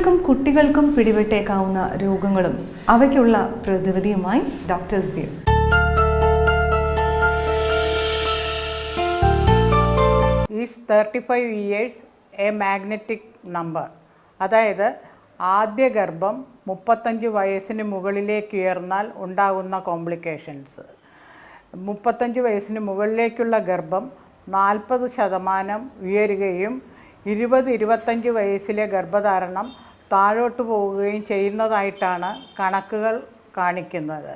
സ്ത്രീകൾക്കും കുട്ടികൾക്കും പിടിപെട്ടേക്കാവുന്ന രോഗങ്ങളും അവയ്ക്കുള്ള പ്രതിവിധിയുമായി doctors view is thirty five years a magnetic number അതായത് ആദ്യ ഗർഭം മുപ്പത്തഞ്ച് വയസ്സിന് മുകളിലേക്ക് ഉയർന്നാൽ ഉണ്ടാകുന്ന കോംപ്ലിക്കേഷൻസ് മുപ്പത്തഞ്ച് വയസ്സിന് മുകളിലേക്കുള്ള ഗർഭം നാൽപ്പത് ശതമാനം ഉയരുകയും ഇരുപത് ഇരുപത്തഞ്ച് വയസ്സിലെ ഗർഭധാരണം താഴോട്ട് പോവുകയും ചെയ്യുന്നതായിട്ടാണ് കണക്കുകൾ കാണിക്കുന്നത്.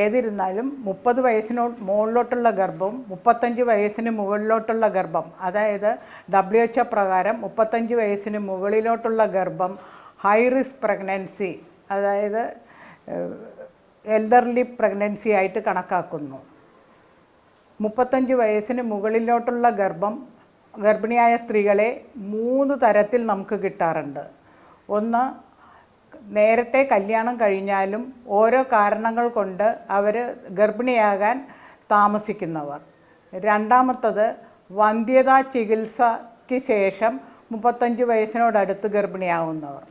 ഏതിരുന്നാലും മുപ്പത് വയസ്സിനോ മുകളിലോട്ടുള്ള ഗർഭം മുപ്പത്തഞ്ച് വയസ്സിന് മുകളിലോട്ടുള്ള ഗർഭം അതായത് ഡബ്ല്യു എച്ച് പ്രകാരം മുപ്പത്തഞ്ച് വയസ്സിന് മുകളിലോട്ടുള്ള ഗർഭം ഹൈ റിസ്ക് പ്രഗ്നൻസി അതായത് എൽഡർലി പ്രഗ്നൻസി ആയിട്ട് കണക്കാക്കുന്നു. മുപ്പത്തഞ്ച് വയസ്സിന് മുകളിലോട്ടുള്ള ഗർഭം ഗർഭിണിയായ സ്ത്രീകളെ മൂന്ന് തരത്തിൽ നമുക്ക് കിട്ടാറുണ്ട്. ഒന്ന് നേരത്തെ കല്യാണം കഴിഞ്ഞാലും ഓരോ കാരണങ്ങൾ കൊണ്ട് അവർ ഗർഭിണിയാകാൻ താമസിക്കുന്നവർ. രണ്ടാമത്തത് വന്ധ്യതാ ചികിത്സയ്ക്ക് ശേഷം മുപ്പത്തഞ്ച് വയസ്സിനോടടുത്ത് ഗർഭിണിയാവുന്നവർ.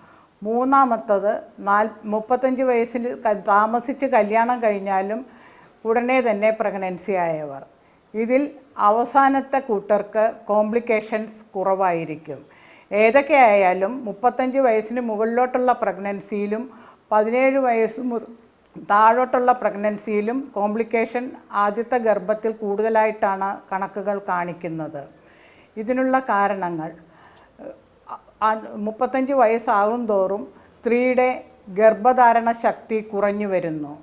മൂന്നാമത്തത് നാൽ മുപ്പത്തഞ്ച് വയസ്സിൽ താമസിച്ച് കല്യാണം കഴിഞ്ഞാലും ഉടനെ തന്നെ പ്രഗ്നൻസി ആയവർ. ഇതിൽ അവസാനത്തെ കൂട്ടർക്ക് കോംപ്ലിക്കേഷൻസ് കുറവായിരിക്കും. ഏതൊക്കെ ആയാലും മുപ്പത്തഞ്ച് വയസ്സിന് മുകളിലോട്ടുള്ള പ്രഗ്നൻസിയിലും പതിനേഴ് വയസ്സ് താഴോട്ടുള്ള പ്രഗ്നൻസിയിലും കോംപ്ലിക്കേഷൻ ആദ്യത്തെ ഗർഭത്തിൽ കൂടുതലായിട്ടാണ് കണക്കുകൾ കാണിക്കുന്നത്. ഇതിനുള്ള കാരണങ്ങൾ മുപ്പത്തഞ്ച് വയസ്സാകും തോറും സ്ത്രീയുടെ ഗർഭധാരണ ശക്തി കുറഞ്ഞു വരുന്നു.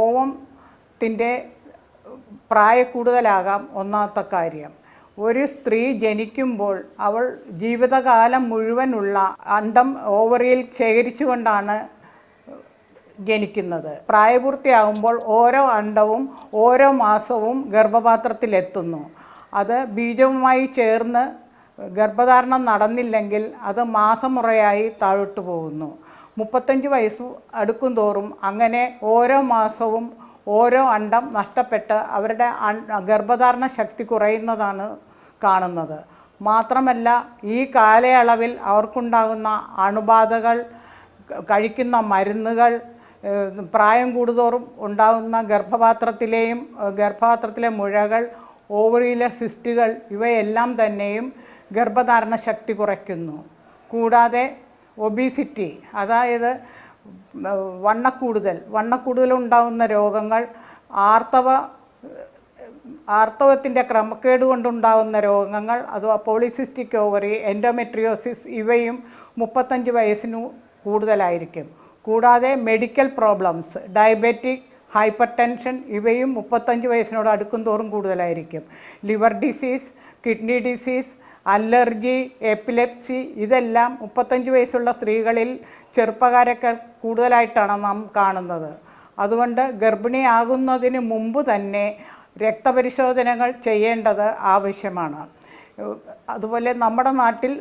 ഓവത്തിന്റെ പ്രായക്കൂടുതലാകാം ഒന്നാമത്തെ കാര്യം. ഒരു സ്ത്രീ ജനിക്കുമ്പോൾ അവൾ ജീവിതകാലം മുഴുവനുള്ള അണ്ടം ഓവറിയിൽ ശേഖരിച്ചുകൊണ്ടാണ് ജനിക്കുന്നത്. പ്രായപൂർത്തിയാകുമ്പോൾ ഓരോ അണ്ടവും ഓരോ മാസവും ഗർഭപാത്രത്തിലെത്തുന്നു. അത് ബീജവുമായി ചേർന്ന് ഗർഭധാരണം നടന്നില്ലെങ്കിൽ അത് മാസമുറയായി താഴോട്ട് പോകുന്നു. മുപ്പത്തഞ്ച് വയസ്സ് അടുക്കും തോറും അങ്ങനെ ഓരോ മാസവും ഓരോ അണ്ടം നഷ്ടപ്പെട്ട് അവരുടെ ഗർഭധാരണ ശക്തി കുറയുന്നതാണ് കാണുന്നത്. മാത്രമല്ല ഈ കാലയളവിൽ അവർക്കുണ്ടാകുന്ന അണുബാധകൾ കഴിക്കുന്ന മരുന്നുകൾ പ്രായം കൂടുതോറും ഉണ്ടാകുന്ന ഗർഭപാത്രത്തിലെയും ഗർഭപാത്രത്തിലെ മുഴകൾ ഓവറിയിലെ സിസ്റ്റുകൾ ഇവയെല്ലാം തന്നെയും ഗർഭധാരണ ശക്തി കുറയ്ക്കുന്നു. കൂടാതെ ഒബീസിറ്റി അതായത് വണ്ണക്കൂടുതൽ വണ്ണക്കൂടുതൽ. ഉണ്ടാകുന്ന രോഗങ്ങൾ ആർത്തവ ആർത്തവത്തിന്റെ ക്രമക്കേട് കൊണ്ടുണ്ടാകുന്ന രോഗങ്ങൾ അഥവാ പോളിസിസ്റ്റിക് ഓവറി എൻഡോമെട്രിയോസിസ് ഇവയും മുപ്പത്തഞ്ച് വയസ്സിനു കൂടുതലായിരിക്കും. കൂടാതെ medical problems diabetic hypertension ഇവയും മുപ്പത്തഞ്ച് വയസ്സിനോട് അടുക്കും തോറും കൂടുതലായിരിക്കും. Liver disease kidney disease allergy epilepsy ഇതെല്ലാം മുപ്പത്തഞ്ച് വയസ്സുള്ള സ്ത്രീകളിൽ ചെറുപ്പക്കാരൊക്കെ കൂടുതലായിട്ടാണ് നാം കാണുന്നത്. അതുകൊണ്ട് ഗർഭിണിയാകുന്നതിന് മുമ്പ് തന്നെ രക്തപരിശോധനകൾ ചെയ്യേണ്ടത് ആവശ്യമാണ്. അതുപോലെ നമ്മുടെ നാട്ടിൽ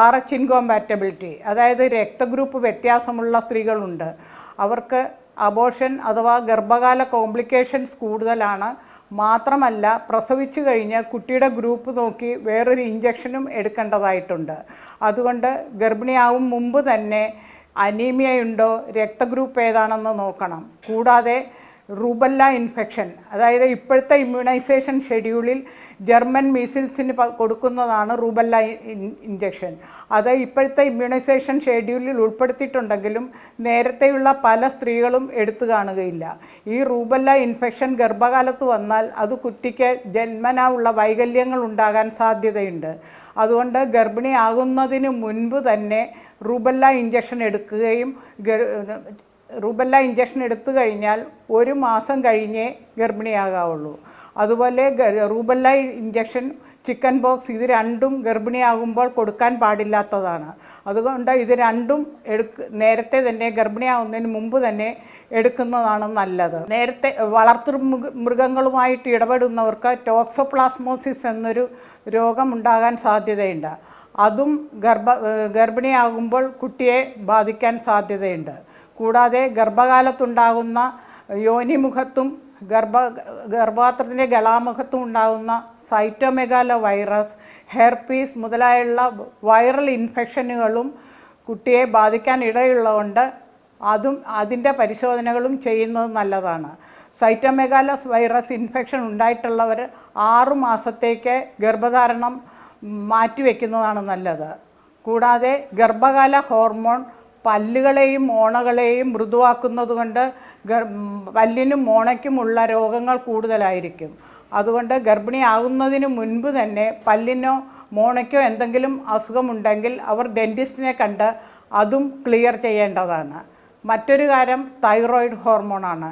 ആർ എച്ച് ഇൻകോമ്പാറ്റബിലിറ്റി അതായത് രക്തഗ്രൂപ്പ് വ്യത്യാസമുള്ള സ്ത്രീകളുണ്ട്. അവർക്ക് അബോഷൻ അഥവാ ഗർഭകാല കോംപ്ലിക്കേഷൻസ് കൂടുതലാണ്. മാത്രമല്ല പ്രസവിച്ചു കഴിഞ്ഞ് കുട്ടിയുടെ ഗ്രൂപ്പ് നോക്കി വേറൊരു ഇഞ്ചക്ഷനും എടുക്കേണ്ടതായിട്ടുണ്ട്. അതുകൊണ്ട് ഗർഭിണിയാവും മുമ്പ് തന്നെ അനീമിയയുണ്ടോ രക്തഗ്രൂപ്പ് ഏതാണെന്ന് നോക്കണം. കൂടാതെ റൂബല്ല ഇൻഫെക്ഷൻ അതായത് ഇപ്പോഴത്തെ ഇമ്മ്യൂണൈസേഷൻ ഷെഡ്യൂളിൽ ജർമ്മൻ മീസിൽസിന് കൊടുക്കുന്നതാണ് റൂബല്ല ഇഞ്ചക്ഷൻ അത് ഇപ്പോഴത്തെ ഇമ്മ്യൂണൈസേഷൻ ഷെഡ്യൂളിൽ ഉൾപ്പെടുത്തിയിട്ടുണ്ടെങ്കിലും നേരത്തെയുള്ള പല സ്ത്രീകളും എടുത്തു കാണുകയില്ല. ഈ റൂബല്ല ഇൻഫെക്ഷൻ ഗർഭകാലത്ത് വന്നാൽ അത് കുട്ടിക്ക് ജന്മനാ ഉള്ള വൈകല്യങ്ങൾ ഉണ്ടാകാൻ സാധ്യതയുണ്ട്. അതുകൊണ്ട് ഗർഭിണിയാകുന്നതിന് മുൻപ് തന്നെ റൂബല്ല ഇഞ്ചക്ഷൻ എടുക്കുകയും റൂബല്ല ഇഞ്ചക്ഷൻ എടുത്തു കഴിഞ്ഞാൽ ഒരു മാസം കഴിഞ്ഞേ ഗർഭിണിയാകാവുള്ളൂ. അതുപോലെ റൂബെല്ല ഇഞ്ചക്ഷൻ ചിക്കൻ ബോക്സ് ഇത് രണ്ടും ഗർഭിണിയാകുമ്പോൾ കൊടുക്കാൻ പാടില്ലാത്തതാണ്. അതുകൊണ്ട് ഇത് രണ്ടും എടുക്ക് നേരത്തെ തന്നെ ഗർഭിണിയാവുന്നതിന് മുമ്പ് തന്നെ എടുക്കുന്നതാണ് നല്ലത്. നേരത്തെ വളർത്തു മൃഗങ്ങളുമായിട്ട് ഇടപെടുന്നവർക്ക് ടോക്സോപ്ലാസ്മോസിസ് എന്നൊരു രോഗം ഉണ്ടാകാൻ സാധ്യതയുണ്ട്. അതും ഗർഭ ഗർഭിണിയാകുമ്പോൾ കുട്ടിയെ ബാധിക്കാൻ സാധ്യതയുണ്ട്. കൂടാതെ ഗർഭകാലത്തുണ്ടാകുന്ന യോനിമുഖത്തും ഗർഭ ഗർഭപാത്രത്തിന്റെ ഗളാമുഖത്തും ഉണ്ടാകുന്ന സൈറ്റോമെഗാല വൈറസ് ഹെർപ്പീസ് മുതലായുള്ള വൈറൽ ഇൻഫെക്ഷനുകളും കുട്ടിയെ ബാധിക്കാൻ ഇടയുള്ളതുകൊണ്ട് അതും അതിന്റെ പരിശോധനകളും ചെയ്യുന്നത് നല്ലതാണ്. സൈറ്റോമെഗാലസ് വൈറസ് ഇൻഫെക്ഷൻ ഉണ്ടായിട്ടുള്ളവർ ആറു മാസത്തേക്ക് ഗർഭധാരണം മാറ്റിവെക്കുന്നതാണ് നല്ലത്. കൂടാതെ ഗർഭകാല ഹോർമോൺ പല്ലുകളെയും മോണകളെയും മൃദുവാക്കുന്നത് കൊണ്ട് ഗർ പല്ലിനും മോണയ്ക്കുമുള്ള രോഗങ്ങൾ കൂടുതലായിരിക്കും. അതുകൊണ്ട് ഗർഭിണിയാകുന്നതിന് മുൻപ് തന്നെ പല്ലിനോ മോണയ്ക്കോ എന്തെങ്കിലും അസുഖമുണ്ടെങ്കിൽ അവർ ഡെന്റിസ്റ്റിനെ കണ്ട് അതും ക്ലിയർ ചെയ്യേണ്ടതാണ്. മറ്റൊരു കാര്യം തൈറോയിഡ് ഹോർമോണാണ്.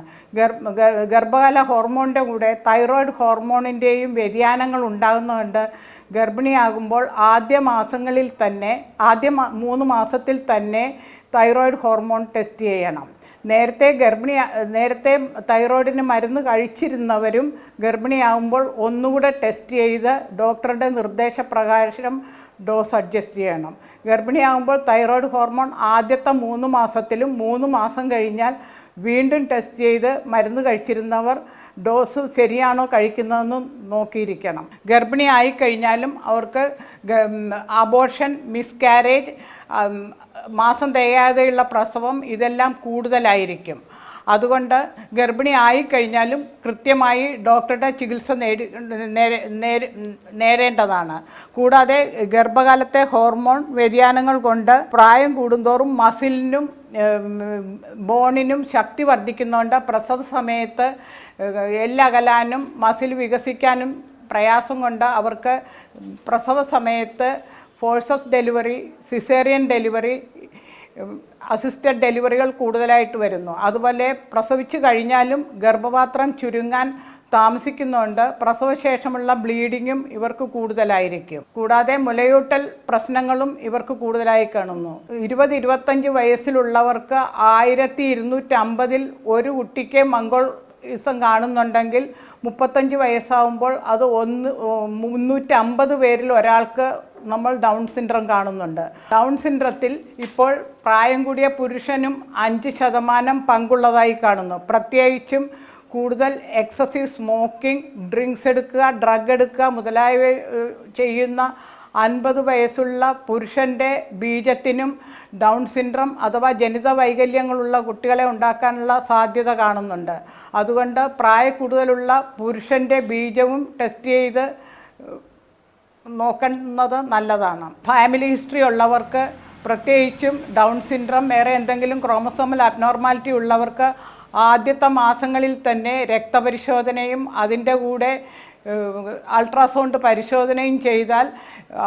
ഗർഭകാല ഹോർമോണിന്റെ കൂടെ തൈറോയിഡ് ഹോർമോണിന്റെയും വ്യതിയാനങ്ങൾ ഉണ്ടാകുന്നതുകൊണ്ട് ഗർഭിണിയാകുമ്പോൾ ആദ്യ മാസങ്ങളിൽ തന്നെ ആദ്യ മൂന്ന് മാസത്തിൽ തന്നെ തൈറോയിഡ് ഹോർമോൺ ടെസ്റ്റ് ചെയ്യണം. നേരത്തെ ഗർഭിണി നേരത്തെ തൈറോയിഡിന് മരുന്ന് കഴിച്ചിരുന്നവരും ഗർഭിണിയാകുമ്പോൾ ഒന്നുകൂടെ ടെസ്റ്റ് ചെയ്ത് ഡോക്ടറുടെ നിർദ്ദേശപ്രകാരം ഡോസ് അഡ്ജസ്റ്റ് ചെയ്യണം. ഗർഭിണിയാകുമ്പോൾ തൈറോയ്ഡ് ഹോർമോൺ ആദ്യത്തെ മൂന്ന് മാസത്തിലും മൂന്ന് മാസം കഴിഞ്ഞാൽ വീണ്ടും ടെസ്റ്റ് ചെയ്ത് മരുന്ന് കഴിച്ചിരുന്നവർ ഡോസ് ശരിയാണോ കഴിക്കുന്നതെന്ന് നോക്കിയിരിക്കണം. ഗർഭിണി ആയിക്കഴിഞ്ഞാലും അവർക്ക് അബോർഷൻ മിസ്കാരേജ് മാസം തികയാതെയുള്ള പ്രസവം ഇതെല്ലാം കൂടുതലായിരിക്കും. അതുകൊണ്ട് ഗർഭിണി ആയിക്കഴിഞ്ഞാലും കൃത്യമായി ഡോക്ടറുടെ ചികിത്സ നേടി നേരെ- നേരെ- നേരേണ്ടതാണ്. കൂടാതെ ഗർഭകാലത്തെ ഹോർമോൺ വ്യതിയാനങ്ങൾ കൊണ്ട് പ്രായം കൂടുന്തോറും മസിലിനും ബോണിനും ശക്തി വർദ്ധിക്കുന്നതുകൊണ്ട് പ്രസവ സമയത്ത് എല്ലകലാനും മസിൽ വികസിക്കാനും പ്രയാസം കൊണ്ട് അവർക്ക് പ്രസവ സമയത്ത് forceps delivery caesarean delivery assisted ഡെലിവറികൾ കൂടുതലായിട്ട് വരുന്നു. അതുപോലെ പ്രസവിച്ചു കഴിഞ്ഞാലും ഗർഭപാത്രം ചുരുങ്ങാൻ താമസിക്കുന്നുണ്ട് പ്രസവശേഷമുള്ള ബ്ലീഡിങ്ങും ഇവർക്ക് കൂടുതലായിരിക്കും. കൂടാതെ മുലയൂട്ടൽ പ്രശ്നങ്ങളും ഇവർക്ക് കൂടുതലായി കാണുന്നു. ഇരുപത് ഇരുപത്തഞ്ച് വയസ്സിലുള്ളവർക്ക് ആയിരത്തി ഇരുന്നൂറ്റമ്പതിൽ ഒരു കുട്ടിക്ക് മംഗോൾ ഇസം കാണുന്നുണ്ടെങ്കിൽ മുപ്പത്തഞ്ച് വയസ്സാവുമ്പോൾ അത് ഒന്ന് മുന്നൂറ്റമ്പത് പേരിൽ ഒരാൾക്ക് നമ്മൾ ഡൗൺ സിൻഡ്രം കാണുന്നുണ്ട്. ഡൗൺ സിൻഡ്രത്തിൽ ഇപ്പോൾ പ്രായം കൂടിയ പുരുഷനും അഞ്ച് ശതമാനം പങ്കുള്ളതായി കാണുന്നു. പ്രത്യേകിച്ചും കൂടുതൽ എക്സസീവ് സ്മോക്കിംഗ് ഡ്രിങ്ക്സ് എടുക്കുക ഡ്രഗ് എടുക്കുക മുതലായവ ചെയ്യുന്ന അൻപത് വയസ്സുള്ള പുരുഷന്റെ ബീജത്തിനും ഡൗൺ സിൻഡ്രം അഥവാ ജനിത വൈകല്യങ്ങളുള്ള കുട്ടികളെ ഉണ്ടാക്കാനുള്ള സാധ്യത കാണുന്നുണ്ട്. അതുകൊണ്ട് പ്രായ കൂടുതലുള്ള പുരുഷന്റെ ബീജവും ടെസ്റ്റ് ചെയ്ത് നോക്കുന്നത് നല്ലതാണ്. ഫാമിലി ഹിസ്റ്ററി ഉള്ളവർക്ക് പ്രത്യേകിച്ചും ഡൗൺ സിൻഡ്രം വേറെ എന്തെങ്കിലും ക്രോമസോമൽ അബ്നോർമാലിറ്റി ഉള്ളവർക്ക് ആദ്യത്തെ മാസങ്ങളിൽ തന്നെ രക്തപരിശോധനയും അതിന്റെ കൂടെ അൾട്രാസൗണ്ട് പരിശോധനയും ചെയ്താൽ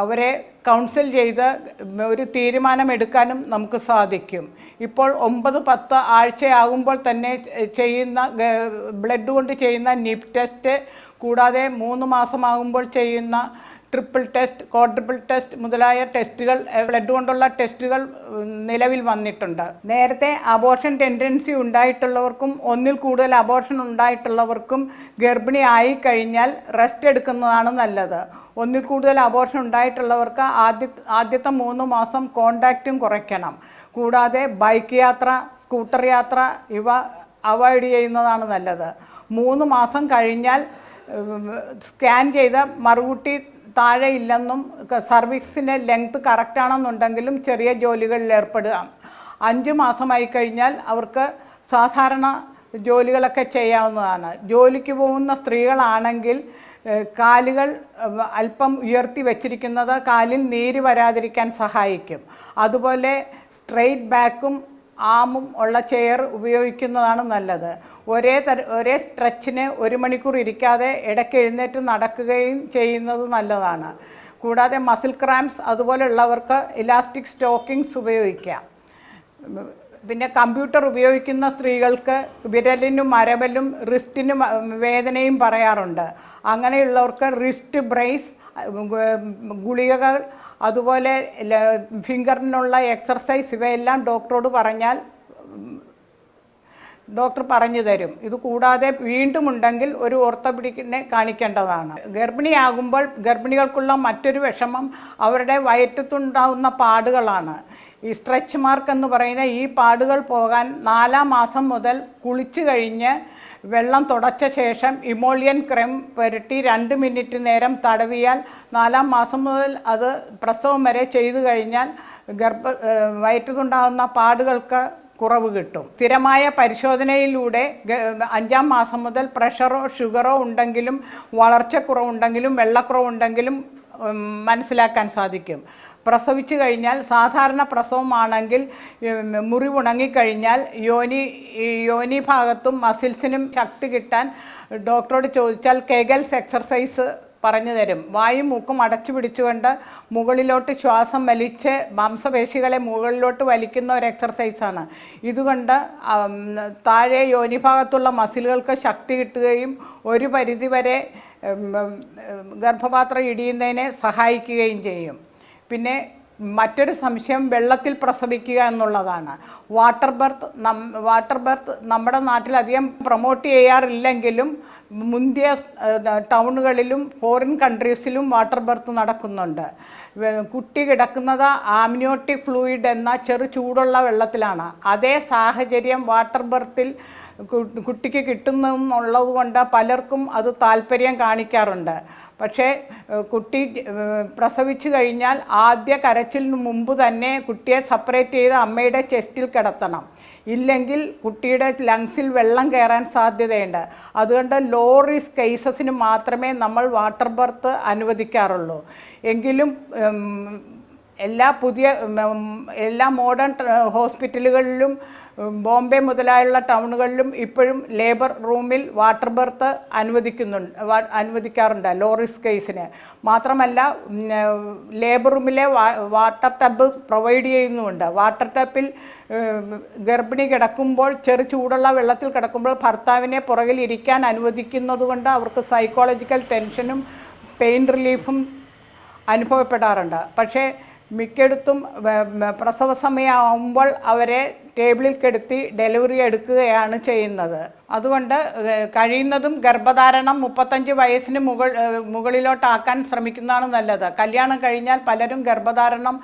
അവരെ കൗൺസിൽ ചെയ്ത് ഒരു തീരുമാനമെടുക്കാനും നമുക്ക് സാധിക്കും. ഇപ്പോൾ ഒമ്പത് പത്ത് ആഴ്ചയാകുമ്പോൾ തന്നെ ചെയ്യുന്ന ബ്ലഡ് കൊണ്ട് ചെയ്യുന്ന നിപ് ടെസ്റ്റ് കൂടാതെ മൂന്ന് മാസമാകുമ്പോൾ ചെയ്യുന്ന ട്രിപ്പിൾ ടെസ്റ്റ് ക്വാഡ്രിപ്പിൾ ടെസ്റ്റ് മുതലായ ടെസ്റ്റുകൾ ബ്ലഡ് കൊണ്ടുള്ള ടെസ്റ്റുകൾ നിലവിൽ വന്നിട്ടുണ്ട്. നേരത്തെ അബോർഷൻ ടെൻഡൻസി ഉണ്ടായിട്ടുള്ളവർക്കും ഒന്നിൽ കൂടുതൽ അബോർഷൻ ഉണ്ടായിട്ടുള്ളവർക്കും ഗർഭിണി ആയി കഴിഞ്ഞാൽ റെസ്റ്റ് എടുക്കുന്നതാണ് നല്ലത്. ഒന്നിൽ കൂടുതൽ അബോർഷൻ ഉണ്ടായിട്ടുള്ളവർക്ക് ആദ്യ ആദ്യത്തെ മൂന്ന് മാസം കോണ്ടാക്റ്റും കുറയ്ക്കണം. കൂടാതെ ബൈക്ക് യാത്ര സ്കൂട്ടർ യാത്ര ഇവ അവോയ്ഡ് ചെയ്യുന്നതാണ് നല്ലത്. മൂന്ന് മാസം കഴിഞ്ഞാൽ സ്കാൻ ചെയ്ത മറുകുട്ടി താഴെ ഇല്ലെന്നും സർവീസിന്റെ ലെങ്ത് കറക്റ്റാണെന്നുണ്ടെങ്കിലും ചെറിയ ജോലികളിൽ ഏർപ്പെടുക. അഞ്ച് മാസമായി കഴിഞ്ഞാൽ അവർക്ക് സാധാരണ ജോലികളൊക്കെ ചെയ്യാവുന്നതാണ്. ജോലിക്ക് പോകുന്ന സ്ത്രീകളാണെങ്കിൽ കാലുകൾ അല്പം ഉയർത്തി വെച്ചിരിക്കുന്നത് കാലിൽ നീര് വരാതിരിക്കാൻ സഹായിക്കും. അതുപോലെ സ്ട്രെയിറ്റ് ബാക്കും ആമും ഉള്ള ചെയർ ഉപയോഗിക്കുന്നതാണ് നല്ലത്. ഒരേ തര ഒരേ സ്ട്രെച്ചിന് ഒരു മണിക്കൂർ ഇരിക്കാതെ ഇടയ്ക്ക് എഴുന്നേറ്റ് നടക്കുകയും ചെയ്യുന്നത് നല്ലതാണ്. കൂടാതെ മസിൽ ക്രാംസ് അതുപോലെയുള്ളവർക്ക് ഇലാസ്റ്റിക് സ്റ്റോക്കിങ്സ് ഉപയോഗിക്കാം. പിന്നെ കമ്പ്യൂട്ടർ ഉപയോഗിക്കുന്ന സ്ത്രീകൾക്ക് വിരലിനും മരവലും റിസ്റ്റിനും വേദനയും പറയാറുണ്ട്. അങ്ങനെയുള്ളവർക്ക് റിസ്റ്റ് ബ്രേസ് ഗുളികകൾ അതുപോലെ ഫിംഗറിനുള്ള എക്സർസൈസ് ഇവയെല്ലാം ഡോക്ടറോട് പറഞ്ഞാൽ ഡോക്ടർ പറഞ്ഞു തരും. ഇത് കൂടാതെ വീണ്ടും ഉണ്ടെങ്കിൽ ഒരു ഓർത്തോപീഡിക്കിനെ കാണിക്കേണ്ടതാണ്. ഗർഭിണിയാകുമ്പോൾ ഗർഭിണികൾക്കുള്ള മറ്റൊരു വിഷമം അവരുടെ വയറ്റത്തുണ്ടാകുന്ന പാടുകളാണ്. ഈ സ്ട്രെച്ച് മാർക്ക് എന്ന് പറയുന്ന ഈ പാടുകൾ പോകാൻ നാലാം മാസം മുതൽ കുളിച്ചു കഴിഞ്ഞ് വെള്ളം തുടച്ച ശേഷം ഇമോളിയൻ ക്രെം പുരട്ടി രണ്ട് മിനിറ്റ് നേരം തടവിയാൽ നാലാം മാസം മുതൽ അത് പ്രസവം വരെ ചെയ്തു കഴിഞ്ഞാൽ ഗർഭ വയറ്റിലുണ്ടാകുന്ന പാടുകൾക്ക് കുറവ് കിട്ടും. സ്ഥിരമായ പരിശോധനയിലൂടെ അഞ്ചാം മാസം മുതൽ പ്രഷറോ ഷുഗറോ ഉണ്ടെങ്കിലും വളർച്ചക്കുറവുണ്ടെങ്കിലും വെള്ളക്കുറവുണ്ടെങ്കിലും മനസ്സിലാക്കാൻ സാധിക്കും. പ്രസവിച്ചു കഴിഞ്ഞാൽ സാധാരണ പ്രസവമാണെങ്കിൽ മുറി മുറിവുണങ്ങിക്കഴിഞ്ഞാൽ യോനി യോനി ഭാഗത്തും മസിൽസിനും ശക്തി കിട്ടാൻ ഡോക്ടറോട് ചോദിച്ചാൽ കെഗൽസ് എക്സർസൈസ് പറഞ്ഞു തരും. വായും മൂക്കും അടച്ചു പിടിച്ചുകൊണ്ട് മുകളിലോട്ട് ശ്വാസം വലിച്ച് മാംസപേശികളെ മുകളിലോട്ട് വലിക്കുന്ന ഒരു എക്സർസൈസാണ് ഇതുകൊണ്ട് താഴെ യോനിഭാഗത്തുള്ള മസിലുകൾക്ക് ശക്തി കിട്ടുകയും ഒരു പരിധിവരെ ഗർഭപാത്രം ഇടിയുന്നതിനെ സഹായിക്കുകയും ചെയ്യും. പിന്നെ മറ്റൊരു സംശയം വെള്ളത്തിൽ പ്രസവിക്കുക എന്നുള്ളതാണ്. വാട്ടർ ബർത്ത് നം വാട്ടർ ബർത്ത് നമ്മുടെ നാട്ടിൽ അധികം പ്രൊമോട്ട് ചെയ്യാറില്ലെങ്കിലും മുന്തിയ ടൗണുകളിലും ഫോറിൻ കൺട്രീസിലും വാട്ടർ ബർത്ത് നടക്കുന്നുണ്ട്. കുട്ടി കിടക്കുന്നത് ആംനിയോട്ടിക് ഫ്ലൂയിഡ് എന്ന ചെറു ചൂടുള്ള വെള്ളത്തിലാണ്. അതേ സാഹചര്യം വാട്ടർ ബർത്തിൽ കുട്ടിക്ക് കിട്ടുന്നതെന്നുള്ളത് കൊണ്ട് പലർക്കും അത് താല്പര്യം കാണിക്കാറുണ്ട്. പക്ഷേ കുട്ടി പ്രസവിച്ചു കഴിഞ്ഞാൽ ആദ്യ കരച്ചിലിന് മുമ്പ് തന്നെ കുട്ടിയെ സെപ്പറേറ്റ് ചെയ്ത് അമ്മയുടെ ചെസ്റ്റിൽ കിടത്തണം. ഇല്ലെങ്കിൽ കുട്ടിയുടെ ലങ്സിൽ വെള്ളം കയറാൻ സാധ്യതയുണ്ട്. അതുകൊണ്ട് ലോ റിസ്ക് കേസസിന് മാത്രമേ നമ്മൾ വാട്ടർ ബർത്ത് അനുവദിക്കാറുള്ളൂ. എങ്കിലും എല്ലാ പുതിയ എല്ലാ മോഡേൺ ഹോസ്പിറ്റലുകളിലും ബോംബെ മുതലായുള്ള ടൗണുകളിലും ഇപ്പോഴും ലേബർ റൂമിൽ വാട്ടർ ബർത്ത് അനുവദിക്കുന്നുണ്ട് അനുവദിക്കാറുണ്ട് ലോ റിസ്ക് കേസിന്. മാത്രമല്ല ലേബർ റൂമിലെ വാട്ടർ ടബ് പ്രൊവൈഡ് ചെയ്യുന്നുമുണ്ട് വാട്ടർ ടബിൽ ഗർഭിണി കിടക്കുമ്പോൾ ചെറു ചൂടുള്ള വെള്ളത്തിൽ കിടക്കുമ്പോൾ ഭർത്താവിനെ പുറകിൽ ഇരിക്കാൻ അനുവദിക്കുന്നതുകൊണ്ട് അവർക്ക് സൈക്കോളജിക്കൽ ടെൻഷനും പെയിൻ റിലീഫും അനുഭവപ്പെടാറുണ്ട്. പക്ഷേ വ- പ്രസവ സമയമാകുമ്പോൾ അവരെ ടേബിളിൽ കിടത്തി ഡെലിവറി എടുക്കുകയാണ് ചെയ്യുന്നത്. അതുകൊണ്ട് കഴിയുന്നതും ഗർഭധാരണം മുപ്പത്തഞ്ച് വയസ്സിന് മുകൾ മുകളിലോട്ടാക്കാൻ ശ്രമിക്കുന്നതാണ് നല്ലത്. കല്യാണം കഴിഞ്ഞാൽ പലരും ഗർഭധാരണം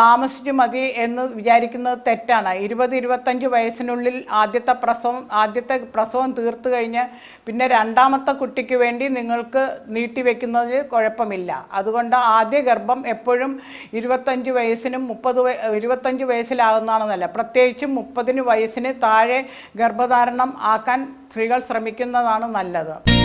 താമസിച്ച് മതി എന്ന് വിചാരിക്കുന്നത് തെറ്റാണ്. ഇരുപത് ഇരുപത്തഞ്ച് വയസ്സിനുള്ളിൽ ആദ്യത്തെ പ്രസവം ആദ്യത്തെ പ്രസവം തീർത്തു കഴിഞ്ഞ് പിന്നെ രണ്ടാമത്തെ കുട്ടിക്ക് വേണ്ടി നിങ്ങൾക്ക് നീട്ടിവെക്കുന്നതിൽ കുഴപ്പമില്ല. അതുകൊണ്ട് ആദ്യ ഗർഭം എപ്പോഴും ഇരുപത്തഞ്ച് വയസ്സിനും മുപ്പത് ഇരുപത്തഞ്ച് വയസ്സിലാകുന്നതാണ് നല്ലത്. പ്രത്യേകിച്ചും മുപ്പതിന് വയസ്സിന് താഴെ ഗർഭധാരണം ആക്കാൻ സ്ത്രീകൾ ശ്രമിക്കുന്നതാണ് നല്ലത്.